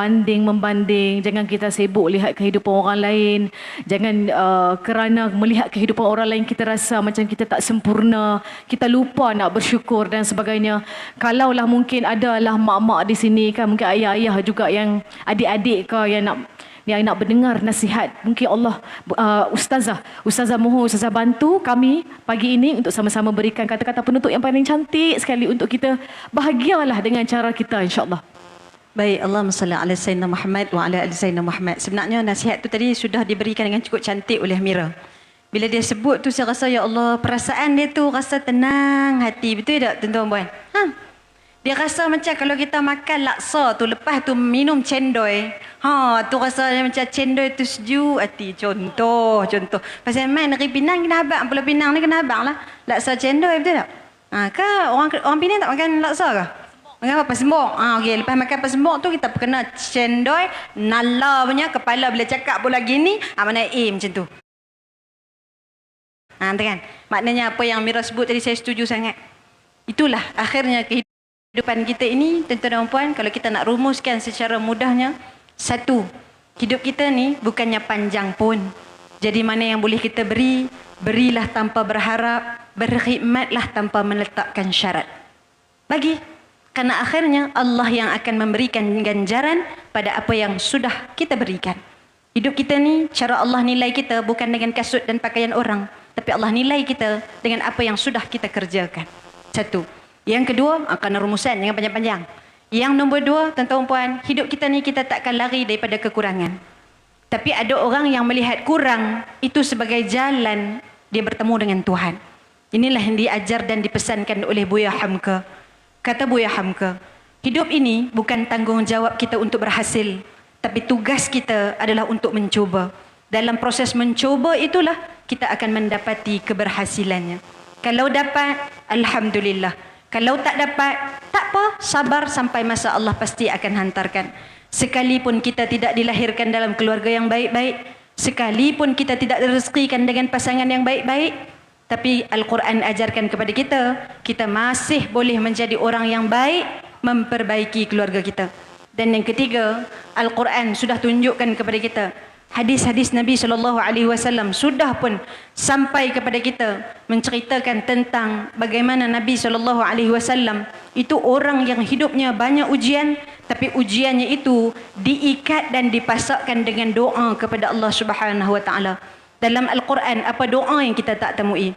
banding membanding. Jangan kita sibuk lihat kehidupan orang lain. Jangan uh, kerana melihat kehidupan orang lain kita rasa macam kita tak sempurna. Kita lupa nak bersyukur dan sebagainya. Kalaulah mungkin adalah mak-mak di sini kan mungkin ayah-ayah juga yang adik-adik ke yang nak yang nak mendengar nasihat. Mungkin Allah uh, ustazah ustazah mohon ustazah bantu kami pagi ini untuk sama-sama berikan kata-kata penutup yang paling cantik sekali untuk kita bahagialah dengan cara kita insyaallah Baik, Allahumma salli ala Sayyidina Muhammad wa ala ali Sayyidina Muhammad. Sebenarnya nasihat tu tadi sudah diberikan dengan cukup cantik oleh Mira. Bila dia sebut tu saya rasa ya Allah, perasaan dia tu rasa tenang hati. Betul tak tuan-tuan puan? Ha? Dia rasa macam kalau kita makan laksa tu lepas tu minum cendol. Ha, tu rasa macam cendol tu sejuk hati. Contoh, contoh. Pasal main negeri Pinang kena abang. Pulau Pinang ni kena abang lah. Laksa cendol betul tak? Ha, ke orang, orang Pinang tak makan laksa ke? Makan apa? Pasembok. Ah, okey. Lepas makan pasembok tu kita kena cendol, nala punya kepala bila cakap pula gini, ah mana A macam tu. Ah, kan? Maknanya apa yang Mira sebut tadi saya setuju sangat. Itulah akhirnya kehidupan kita ini, tuan-tuan dan puan, kalau kita nak rumuskan secara mudahnya, satu, hidup kita ni bukannya panjang pun. Jadi mana yang boleh kita beri, berilah tanpa berharap, berkhidmatlah tanpa meletakkan syarat. Bagi karena akhirnya Allah yang akan memberikan ganjaran pada apa yang sudah kita berikan. Hidup kita ni, cara Allah nilai kita bukan dengan kasut dan pakaian orang. Tapi Allah nilai kita dengan apa yang sudah kita kerjakan. Satu. Yang kedua, akan rumusan jangan panjang-panjang. Yang nombor dua, tuan-tuan puan, hidup kita ni kita takkan lari daripada kekurangan. Tapi ada orang yang melihat kurang itu sebagai jalan dia bertemu dengan Tuhan. Inilah yang diajar dan dipesankan oleh Buya Hamka. Kata Buya Hamka, hidup ini bukan tanggungjawab kita untuk berhasil, tapi tugas kita adalah untuk mencuba. Dalam proses mencuba itulah kita akan mendapati keberhasilannya. Kalau dapat, Alhamdulillah. Kalau tak dapat, tak apa, sabar sampai masa Allah pasti akan hantarkan. Sekalipun kita tidak dilahirkan dalam keluarga yang baik-baik, sekalipun kita tidak direzekikan dengan pasangan yang baik-baik, tapi Al-Quran ajarkan kepada kita, kita masih boleh menjadi orang yang baik, memperbaiki keluarga kita. Dan yang ketiga, Al-Quran sudah tunjukkan kepada kita, hadis-hadis Nabi SAW sudah pun sampai kepada kita menceritakan tentang bagaimana Nabi SAW itu orang yang hidupnya banyak ujian, tapi ujiannya itu diikat dan dipasakkan dengan doa kepada Allah Subhanahu Wa Taala. Dalam Al-Quran, apa doa yang kita tak temui?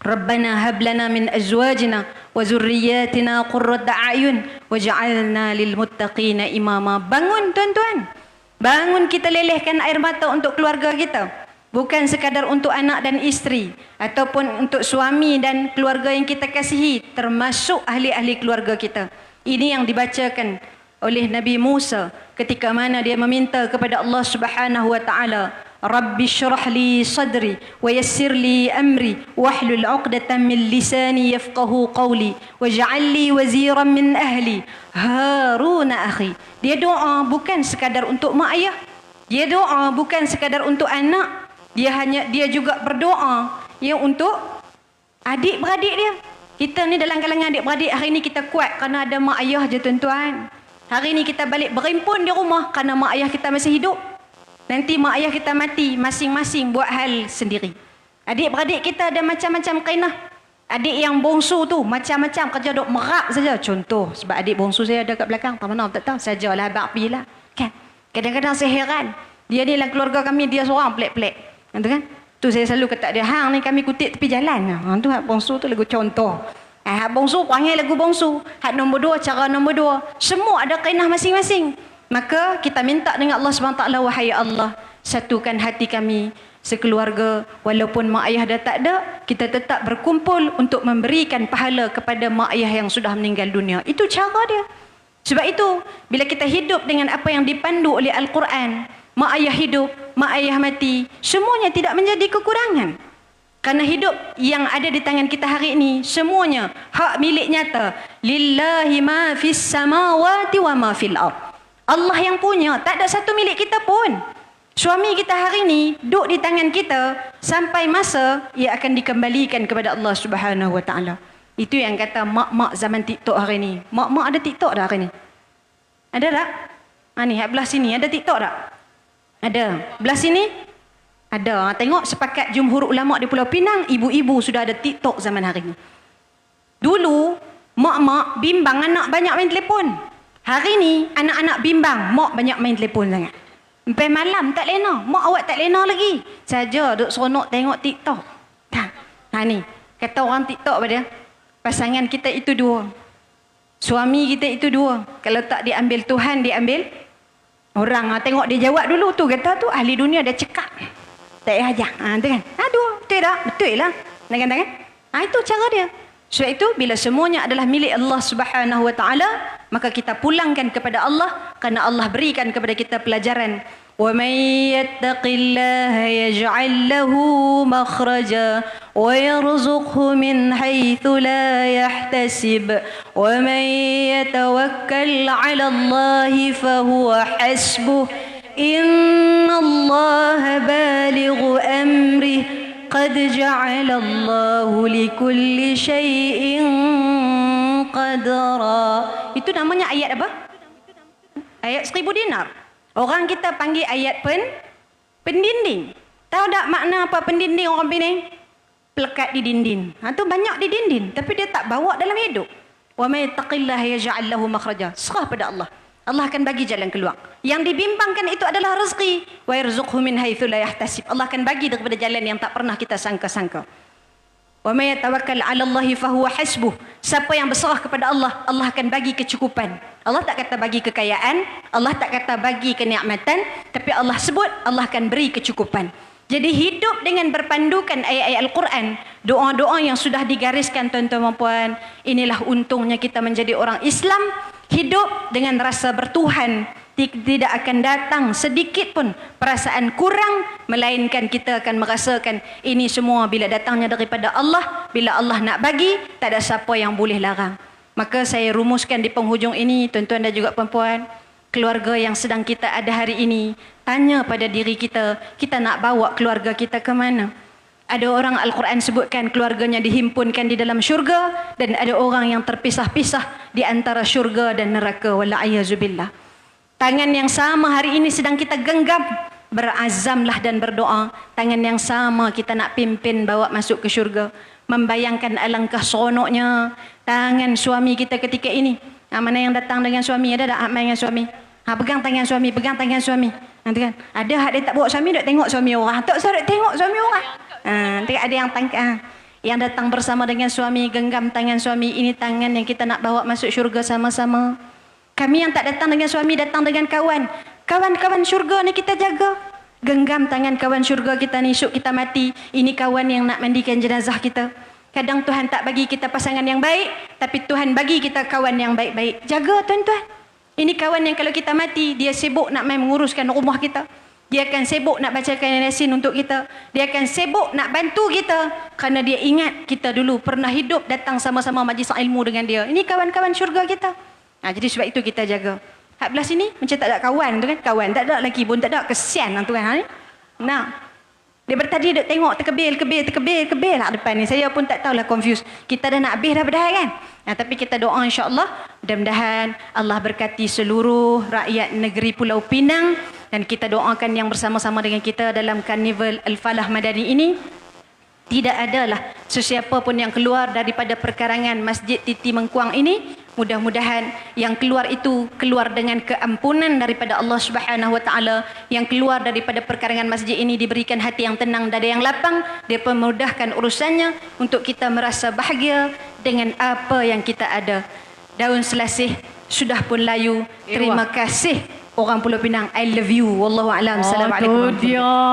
Rabbana hab lana min azwajina wa zurriyyatina qurrata a'yun waj'alna lil muttaqina imama. Bangun tuan-tuan. Bangun kita lelehkan air mata untuk keluarga kita. Bukan sekadar untuk anak dan isteri ataupun untuk suami dan keluarga yang kita kasihi termasuk ahli-ahli keluarga kita. Ini yang dibacakan oleh Nabi Musa ketika mana dia meminta kepada Allah Subhanahu wa taala رب اشرح لي صدري ويسر لي أمري واحلل عقدة من لساني يفقه قولي واجعل لي وزيرا من أهلي هارون أخي dia doa bukan sekadar untuk mak ayah dia doa bukan sekadar untuk anak dia hanya dia juga berdoa ya untuk adik-beradik dia kita ni dalam kalangan adik-beradik hari ni kita kuat kerana ada mak ayah je tuan-tuan hari ni kita balik berimpun di rumah kerana mak ayah kita masih hidup Nanti mak ayah kita mati, masing-masing buat hal sendiri. Adik-beradik kita ada macam-macam kainah. Adik yang bongsu tu macam-macam kerja duk merap saja. Contoh, sebab adik bongsu saya ada kat belakang. Tak mana, tak tahu. Sajalah abang api lah. Kan? Kadang-kadang saya heran. Dia ni dalam keluarga kami, dia seorang pelik-pelik. Kan? kan? Tu saya selalu kata dia, hang ni kami kutip tepi jalan. Ha, tu hak bongsu tu lagu contoh. Ha, hak bongsu panggil lagu bongsu. Hak nombor dua, cara nombor dua. Semua ada kainah masing-masing. Maka kita minta dengan Allah SWT, wahai Allah, satukan hati kami sekeluarga. Walaupun mak ayah dah tak ada, kita tetap berkumpul untuk memberikan pahala kepada mak ayah yang sudah meninggal dunia. Itu cara dia. Sebab itu, bila kita hidup dengan apa yang dipandu oleh Al-Quran, mak ayah hidup, mak ayah mati, semuanya tidak menjadi kekurangan. Karena hidup yang ada di tangan kita hari ini, semuanya hak milik nyata. Lillahi ma fis samawati wa ma fil ardh. Allah yang punya, tak ada satu milik kita pun. Suami kita hari ini duduk di tangan kita sampai masa ia akan dikembalikan kepada Allah Subhanahu Wa Taala. Itu yang kata mak-mak zaman TikTok hari ini. Mak-mak ada TikTok dah hari ini? Ada tak? Ha ni, belah sini ada TikTok tak? Ada. Belah sini ada. Ha, Tengok sepakat jumhur ulama di Pulau Pinang, ibu-ibu sudah ada TikTok zaman hari ni. Dulu mak-mak bimbang anak banyak main telefon. Hari ni anak-anak bimbang mak banyak main telefon sangat. Sampai malam tak lena. Mak awak tak lena lagi. Saja duk seronok tengok TikTok. Ha, ha ni, kata orang TikTok pada pasangan kita itu dua. Suami kita itu dua. Kalau tak diambil Tuhan, diambil orang. Ha, tengok dia jawab dulu tu. Kata tu ahli dunia dah cekak. Tak payah ajak. Ha, tu kan. Aduh, betul tak? Betul lah. Dengan tangan. Ha, itu cara dia. Sebab itu, bila semuanya adalah milik Allah subhanahu wa ta'ala, maka kita pulangkan kepada Allah kerana Allah berikan kepada kita pelajaran. وَمَنْ يَتَّقِ اللَّهَ يَجْعَلْ لَهُ مَخْرَجًا وَيَرْزُقْهُ مِنْ حَيْثُ لَا يَحْتَسِبُ وَمَنْ يَتَوَكَّلْ عَلَى اللَّهِ فَهُوَ حَسْبُهُ إِنَّ اللَّهَ بالغ أَمْرِهِ قد جعل الله لكل شيء qadra. Itu namanya ayat apa? Ayat seribu dinar. Orang kita panggil ayat pen, pendinding. Tahu tak makna apa pendinding orang pening? Pelekat di dinding. Ha, tu banyak di dinding. Tapi dia tak bawa dalam hidup. Wa may taqillah yaj'al lahu makhraja. Serah pada Allah. Allah akan bagi jalan keluar. Yang dibimbangkan itu adalah rezeki. Wa yarzuqhu min haitsu la yahtasib. Allah akan bagi daripada jalan yang tak pernah kita sangka-sangka. Wa may yatawakkal 'ala Allah fa huwa hasbuh. Siapa yang berserah kepada Allah, Allah akan bagi kecukupan. Allah tak kata bagi kekayaan, Allah tak kata bagi kenikmatan, tapi Allah sebut Allah akan beri kecukupan. Jadi hidup dengan berpandukan ayat-ayat Al-Quran, doa-doa yang sudah digariskan tuan-tuan dan puan, inilah untungnya kita menjadi orang Islam, hidup dengan rasa bertuhan, tidak akan datang sedikit pun perasaan kurang melainkan kita akan merasakan ini semua bila datangnya daripada Allah. Bila Allah nak bagi tak ada siapa yang boleh larang. Maka saya rumuskan di penghujung ini tuan-tuan dan juga puan-puan keluarga yang sedang kita ada hari ini tanya pada diri kita kita nak bawa keluarga kita ke mana? Ada orang Al-Quran sebutkan keluarganya dihimpunkan di dalam syurga dan ada orang yang terpisah-pisah di antara syurga dan neraka wala'ayazubillah. Tangan yang sama hari ini sedang kita genggam. Berazamlah dan berdoa. Tangan yang sama kita nak pimpin bawa masuk ke syurga. Membayangkan alangkah seronoknya tangan suami kita ketika ini. Ha, mana yang datang dengan suami? Ada tak Ahmad dengan suami? Ha, pegang tangan suami, pegang tangan suami. Nanti kan, ada hak dia tak bawa suami, duk tengok suami orang. Tak duk tengok suami orang. Ha, nanti ada yang tangkap. Ha. Yang datang bersama dengan suami, genggam tangan suami. Ini tangan yang kita nak bawa masuk syurga sama-sama. Kami yang tak datang dengan suami, datang dengan kawan. Kawan-kawan syurga ni kita jaga. Genggam tangan kawan syurga kita ni, syuk kita mati. Ini kawan yang nak mandikan jenazah kita. Kadang Tuhan tak bagi kita pasangan yang baik, tapi Tuhan bagi kita kawan yang baik-baik. Jaga tuan-tuan. Ini kawan yang kalau kita mati, dia sibuk nak main menguruskan rumah kita. Dia akan sibuk nak bacakan Yasin untuk kita. Dia akan sibuk nak bantu kita. Kerana dia ingat kita dulu pernah hidup datang sama-sama majlis ilmu dengan dia. Ini kawan-kawan syurga kita. Ha, jadi sebab itu kita jaga. Hak belah sini macam tak ada kawan tu kan. Kawan tak ada lagi pun tak ada. Kesian lah tu kan. Ha, ni. Nah. Dia bertadi duk tengok terkebil, kebil, terkebil, kebil lah depan ni. Saya pun tak tahulah confused. Kita dah nak habis dah berdahan kan? Nah, tapi kita doa insyaAllah. Mudah-mudahan Allah berkati seluruh rakyat negeri Pulau Pinang. Dan kita doakan yang bersama-sama dengan kita dalam karnival Al-Falah Madani ini. Tidak adalah sesiapa pun yang keluar daripada perkarangan Masjid Titi Mengkuang ini mudah-mudahan yang keluar itu keluar dengan keampunan daripada Allah Subhanahu wa taala. Yang keluar daripada perkarangan masjid ini diberikan hati yang tenang dada yang lapang. Dia memudahkan urusannya untuk kita merasa bahagia dengan apa yang kita ada. Daun selasih sudah pun layu. Terima kasih orang Pulau Pinang. I love you. Wallahu alam. Oh, assalamualaikum.